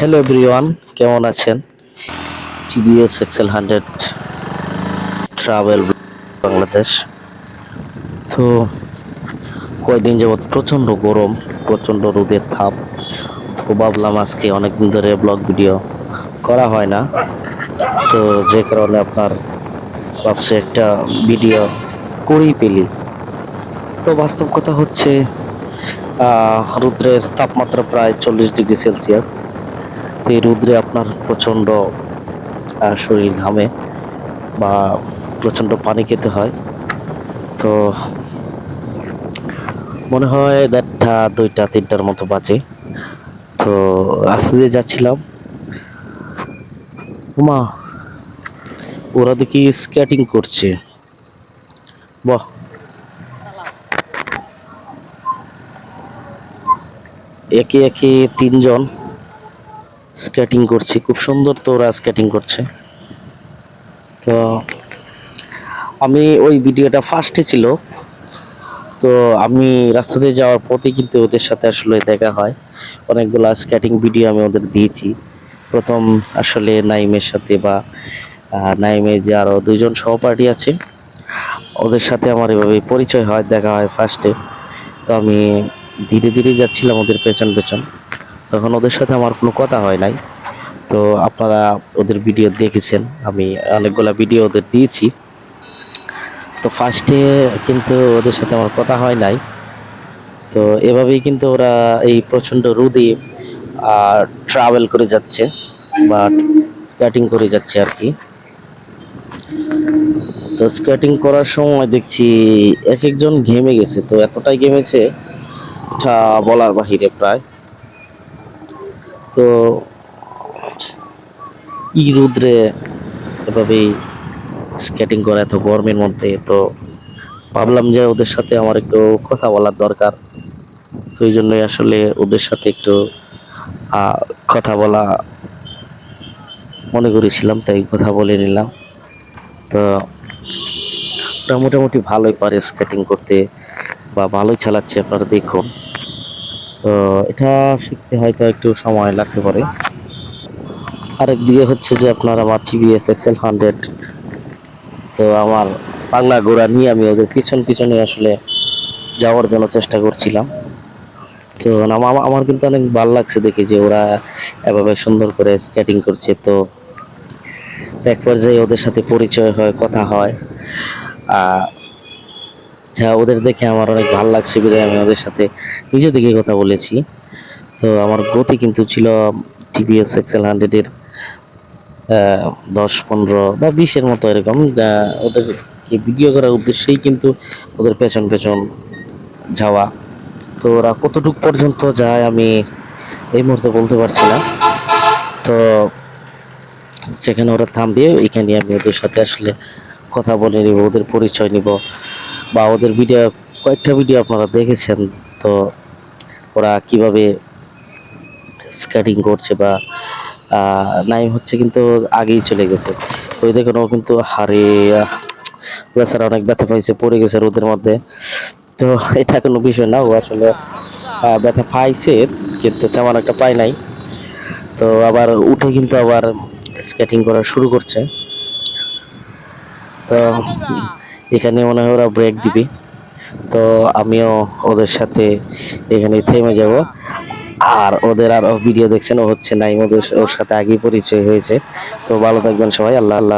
Hello everyone কেমন আছেন? TVS XL hundred travel Bangladesh তো কয়েকদিন যাবৎ প্রচণ্ড গরম, প্রচণ্ড রোদের তাপ। তো ভাবলাম আজকে অনেকদিন ধরে ব্লগ ভিডিও করা হয় না। তো যে কারণে আপনার ভাবছি একটা ভিডিও করেই পেলি তো বাস্তব কথা হচ্ছে রৌদ্রের তাপমাত্রা প্রায় চল্লিশ ডিগ্রি সেলসিয়াস। তো এই রৌদ্রে আপনার প্রচণ্ড শরীর ঘামে বা প্রচণ্ড পানি খেতে হয়, তো মনে হয় দেড়টা, দুইটা, তিনটার মতো বাজে। তো রাস্তা দিয়ে যাচ্ছিলাম। মা ওরা দেখি স্কেটিং করছে। বাহ। একে একে তিনজন স্কেটিং করছি খুব সুন্দর তো ওরা স্কেটিং করছে। তো আমি ওই ভিডিওটা ফার্স্টে ছিল তো আমি রাস্তা দিয়ে যাওয়ার পথে কিন্তু ওদের সাথে আসলে দেখা হয়। অনেকগুলা স্কেটিং ভিডিও আমি ওদের দিয়েছি। প্রথম আসলে নাইমের সাথে বা আহ, নাইমের যে আরও দুজন সহপাঠী আছে ওদের সাথে আমার এভাবে পরিচয় হয় দেখা হয় ফার্স্টে তো আমি ধীরে ধীরে যাচ্ছিলাম ওদের পেছন পেছন তখন ওদের সাথে আমার কোনো কথা হয় নাই। তো আপনারা ওদের ভিডিও দেখেছেন, আমি অনেকগুলা ভিডিও ওদের দিয়েছি। তো ফার্স্টে কিন্তু ওদের সাথে আমার কথা হয় নাই। তো এভাবেই কিন্তু ওরা এই প্রচণ্ড রোদে ট্রাভেল করে যাচ্ছে বা স্কেটিং করে যাচ্ছে আর কি। তো স্কেটিং করার সময় দেখছি এক একজন ঘেমে গেছে। তো এতটাই ঘেমেছে বলার বাহিরে প্রায়। তো ই রুদ্রে এভাবেই স্কেটিং করা এত গরমের মধ্যে, তো ভাবলাম যে ওদের সাথে আমার একটু কথা বলার দরকার। তো এই জন্যই আসলে ওদের সাথে একটু কথা বলা মনে করেছিলাম, তাই কথা বলে নিলাম। তো ওরা মোটামুটি ভালোই পারে স্কেটিং করতে বা ভালোই চালাচ্ছে আপনারা দেখুন। তো এটা শিখতে হয়তো একটু সময় লাগতে পারে। আরেক দিকে হচ্ছে যে আপনার আমার টিভিএস এক্সেল হান্ড্রেড তো আমার বাংলা ঘোড়া নিয়ে আমি ওদের পিছন পিছনে আসলে যাওয়ার জন্য চেষ্টা করছিলাম। তো আমার কিন্তু অনেক ভালো লাগছে দেখে যে ওরা এভাবে সুন্দর করে স্কেটিং করছে। তো এক পর্যায়ে ওদের সাথে পরিচয় হয়, কথা হয়। যা ওদের দেখে আমার অনেক ভালো লাগছে বিধায় আমি ওদের সাথে নিজে থেকে কথা বলেছি। তো আমার গতি কিন্তু ছিল টিভিএস এক্সেল হান্ড্রেডের দশ, পনেরো বা বিশের মতো এরকম। ওদেরকে ভিডিও করার উদ্দেশ্যেই কিন্তু ওদের পেছন পেছন যাওয়া। তো ওরা কতটুক পর্যন্ত যায় আমি এই মুহূর্তে বলতে পারছি না। তো যেখানে ওরা থামবে এখানে আমি ওদের সাথে আসলে কথা বলে নিব, ওদের পরিচয় নিব। বা ওদের ভিডিও কয়েকটা ভিডিও আপনারা দেখেছেন, তো ওরা কীভাবে স্কেটিং করছে বা নাইম হচ্ছে কিন্তু আগেই চলে গেছে। ওই দেখুন, ও কিন্তু হারে, বেচারা অনেক ব্যথা পাইছে, পড়ে গেছে রোদের মধ্যে। তো এটা কোনো বিষয় না, ও আসলে ব্যথা পাইছে, কিন্তু তেমন একটা পায় নাই। তো আবার উঠে কিন্তু আবার স্কেটিং করা শুরু করছে। তো এখানে মনে হয় ওরা ব্রেক দিবে। তো আমিও ওদের সাথে এখানে থেমে যাব। আর ওদের আর ভিডিও দেখছেন, ও হচ্ছে নাই ওদের, ওর সাথে আগেই পরিচয় হয়েছে। তো ভালো থাকবেন সবাই, আল্লাহ আল্লাহ।